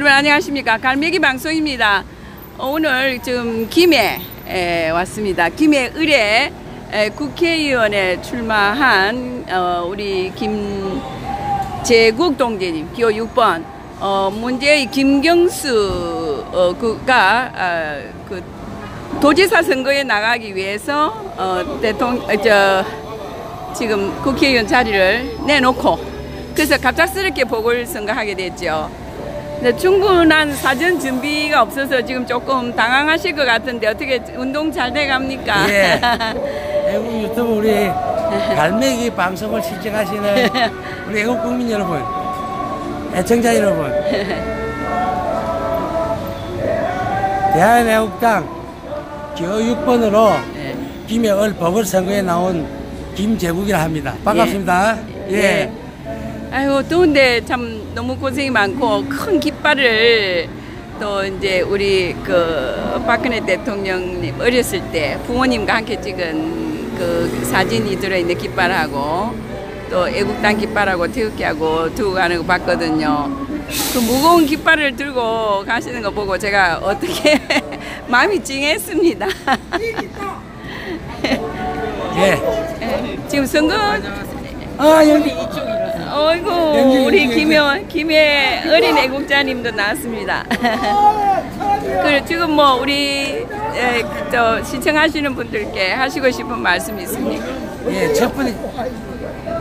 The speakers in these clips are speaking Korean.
여러분 안녕하십니까? 갈매기 방송입니다. 어, 오늘 지금 김해 에, 왔습니다. 김해 의뢰 에, 국회의원에 출마한 어, 우리 김재국 동재님 기호 6번. 어, 문제의 김경수 어, 그가 아, 그 도지사 선거에 나가기 위해서 어, 대통령 어, 저 지금 국회의원 자리를 내놓고 그래서 갑작스럽게 보궐선거하게 됐죠. 근데 충분한 사전 준비가 없어서 지금 조금 당황하실 것 같은데 어떻게 운동 잘 돼갑니까? 예. 애국 유튜브 우리 갈매기 방송을 시청하시는 우리 애국 국민 여러분, 애청자 여러분, 대한애국당 기호 6번으로 예. 김해을 보궐선거에 나온 김재국이라 합니다. 반갑습니다. 예. 예. 아이고 더운데 참 너무 고생이 많고 큰 깃발을 또 이제 우리 그 박근혜 대통령님 어렸을 때 부모님과 함께 찍은 그 사진이 들어있는 깃발하고 또 애국당 깃발하고 태극기하고 두고 가는 거 봤거든요. 그 무거운 깃발을 들고 가시는 거 보고 제가 어떻게 마음이 찡했습니다. 예. 예, 지금 선거 아, 여기. 어이구 연기, 우리 연기, 김혜 김혜 어린 애국자님도 나왔습니다. 그 지금 뭐 우리 에, 저 시청하시는 분들께 하시고 싶은 말씀 있습니까? 예, 첫 번째,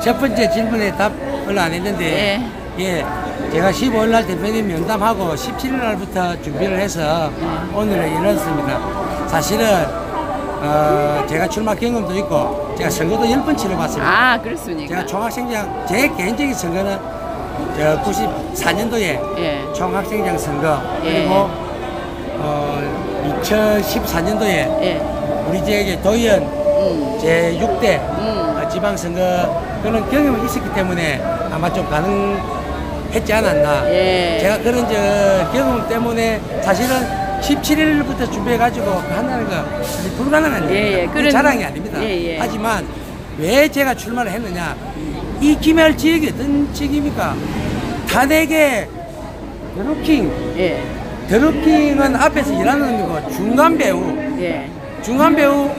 첫 번째 질문에 답을 안 했는데, 예, 제가 15일 날 대표님 면담하고 17일 날부터 준비를 해서 오늘을 이뤘습니다. 사실은, 어, 제가 출마 경험도 있고, 제가 선거도 10번 치러봤습니다. 아 그렇습니까? 제가 총학생장, 제 개인적인 선거는 저 94년도에 예. 총학생장 선거, 예. 그리고, 어, 2014년도에 예. 우리 지역의 도의원 음. 제 6대 음. 지방선거 그런 경험이 있었기 때문에 아마 좀 가능했지 않았나. 예. 제가 그런 저 경험 때문에 사실은 17일부터 준비해가지고 한다는 거 사실 불가능한 예, 예. 일입니다. 그런- 자랑이 아닙니다. 예, 예. 하지만 왜 제가 출마를 했느냐. 이 김해할 지역이 어떤 지역입니까? 탄핵의 드루킹, 예. 드루킹은 앞에서 일하는 놈이고 중간 배우, 예. 중간 배우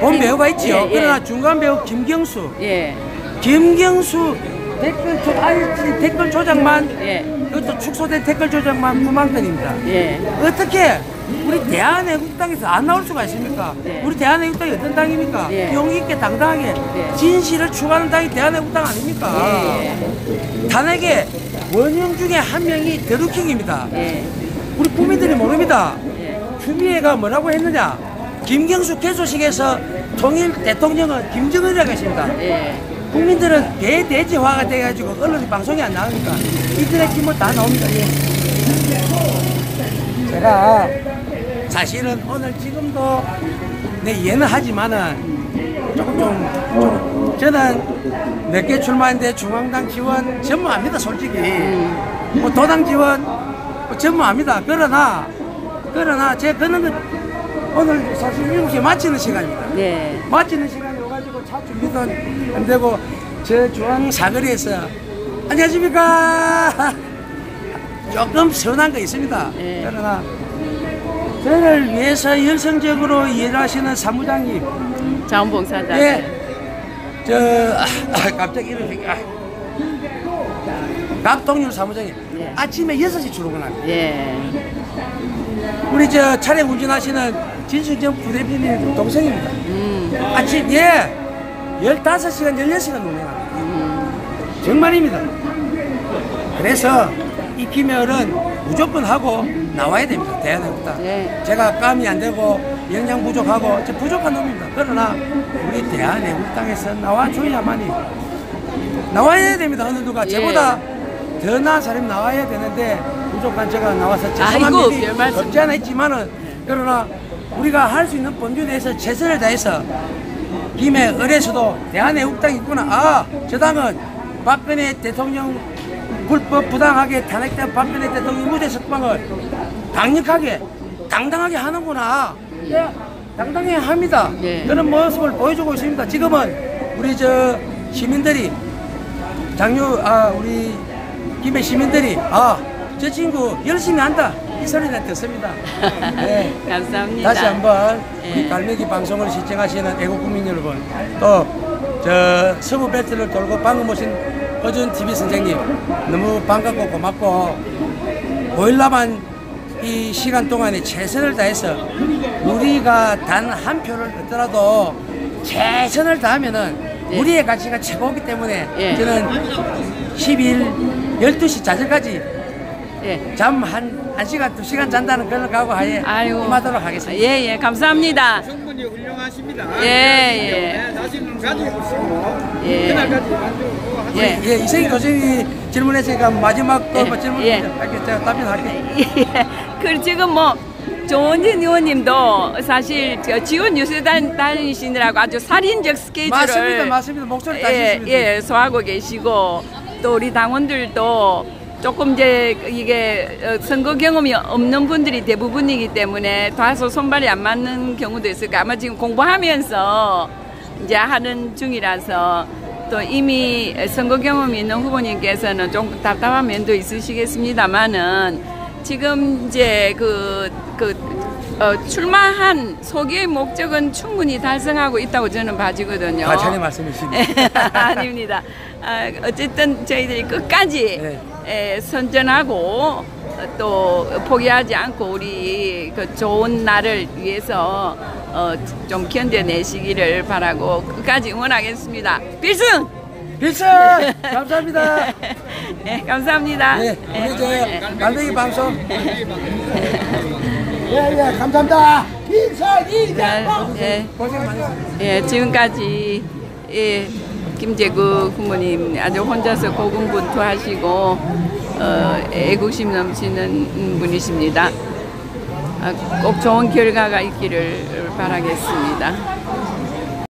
본 배우가 있지요. 예, 예. 그러나 중간 배우 김경수, 예. 김경수 댓글 조, 아이, 댓글 조작만 예. 그것도 축소된 댓글 조작만 9만 건입니다. 예. 어떻게 우리 대한애국당에서 안 나올 수가 있습니까? 예. 우리 대한애국당이 어떤 당입니까? 예. 용기 있게 당당하게 예. 진실을 추구하는 당이 대한애국당 아닙니까? 예. 탄핵의 원형 중에 한 명이 드루킹입니다. 예. 우리 국민들이 모릅니다. 예. 추미애가 뭐라고 했느냐? 김경수 개소식에서 통일 대통령은 김정은이라고 했습니다. 예. 국민들은 대대지화가 돼가지고 언론이 방송이 안 나오니까 인터넷 기물 다 나옵니다. 예. 제가 사실은 오늘 지금도 내 이해는 하지만은 조금 좀, 좀 저는 몇개 출마했는데 중앙당 지원 전무합니다 솔직히 뭐 도당 지원 뭐 전무합니다 그러나 그러나 제 그런 것 오늘 사실 7시에 마치는 시간입니다 예. 마치는 시간 준비도 안 되고 저 중앙 사거리에서 안녕하십니까 조금 서운한 거 있습니다 예. 그러나 저를 위해서 열성적으로 일하시는 사무장님 자원봉사자. 예. 저 아, 갑자기 이런 생각 아. 갑동률 사무장님 예. 아침에 6시 출근합니다 예. 우리 저 차량 운전하시는 진수정 부대표님 동생입니다 음. 아침 예 15시간 16시간 운행합니다. 정말입니다. 그래서 이 김열은 무조건 하고 나와야 됩니다. 대한민국당 예. 제가 감이 안 되고 영양 부족하고 저 부족한 놈입니다. 그러나 우리 대한민국당에서 나와줘야만이 나와야 됩니다. 어느 누가. 예. 저보다 더 나은 사람이 나와야 되는데 부족한 제가 나와서 죄송한 아이고, 일이. 없지 않아 있지만은 그러나 우리가 할 수 있는 범주 내에서 최선을 다해서 김해 을에서도 대한애국당이 있구나. 아, 저 당은 박근혜 대통령 불법 부당하게 탄핵된 박근혜 대통령 무죄 석방을 강력하게 당당하게 하는구나. 예, 당당해 합니다. 예. 그런 모습을 보여주고 있습니다. 지금은 우리 저 시민들이 장유 아 우리 김해 시민들이 아 저 친구 열심히 한다 이 소리는 듣습니다. 네. 감사합니다. 다시 한번 예. 우리 갈매기 방송을 시청하시는 애국 국민 여러분 또 저 서부 벨트를 돌고 방금 오신 어준 TV 선생님 너무 반갑고 고맙고 보일라만 이 시간 동안에 최선을 다해서 우리가 단 한 표를 얻더라도 최선을 다하면은 예. 우리의 가치가 최고이기 때문에 예. 저는 10일 12시 자정까지 예. 잠한 한 시간 두 시간 잔다는 그런 각오하에 아이고. 임하도록 하겠습니다. 예, 예, 감사합니다. 충분히 훌륭하십니다. 예, 예. 네, 자신을 가지고 있고 예. 그날까지 하고 예. 예, 이승희 교수님이 질문했으니까 마지막 또 예, 뭐 질문 예. 할게요. 제가 답변할게요. 예. 그 지금 뭐 조원진 의원님도 사실 저 지원 뉴스단 다니시느라고 아주 살인적 스케줄을 맞습니다, 맞습니다. 목소리 다시 예. 예, 소화하고 계시고 또 우리 당원들도 조금 이제 이게 어, 선거 경험이 없는 분들이 대부분이기 때문에 다소 손발이 안 맞는 경우도 있을까 아마 지금 공부하면서 이제 하는 중이라서 또 이미 선거 경험이 있는 후보님께서는 좀 답답한 면도 있으시겠습니다만은 지금 이제 그, 그, 어, 출마한 소기의 목적은 충분히 달성하고 있다고 저는 봐지거든요. 과찬의 말씀이십니다. 아닙니다. 아, 어쨌든 저희들이 끝까지 네. 에, 선전하고 또 포기하지 않고 우리 그 좋은 날을 위해서 어, 좀 견뎌내시기를 바라고 끝까지 응원하겠습니다. 필승! 필승! 감사합니다. 네, 감사합니다. 네, 네, 우리 저 네. 갈매기 방송. 예, 예, 감사합니다. 필승! 자, 예. 고생 많으셨습니다. 예, 지금까지 예, 김재구 부모님 아주 혼자서 고군분투하시고 어, 애국심 넘치는 분이십니다. 아, 꼭 좋은 결과가 있기를 바라겠습니다.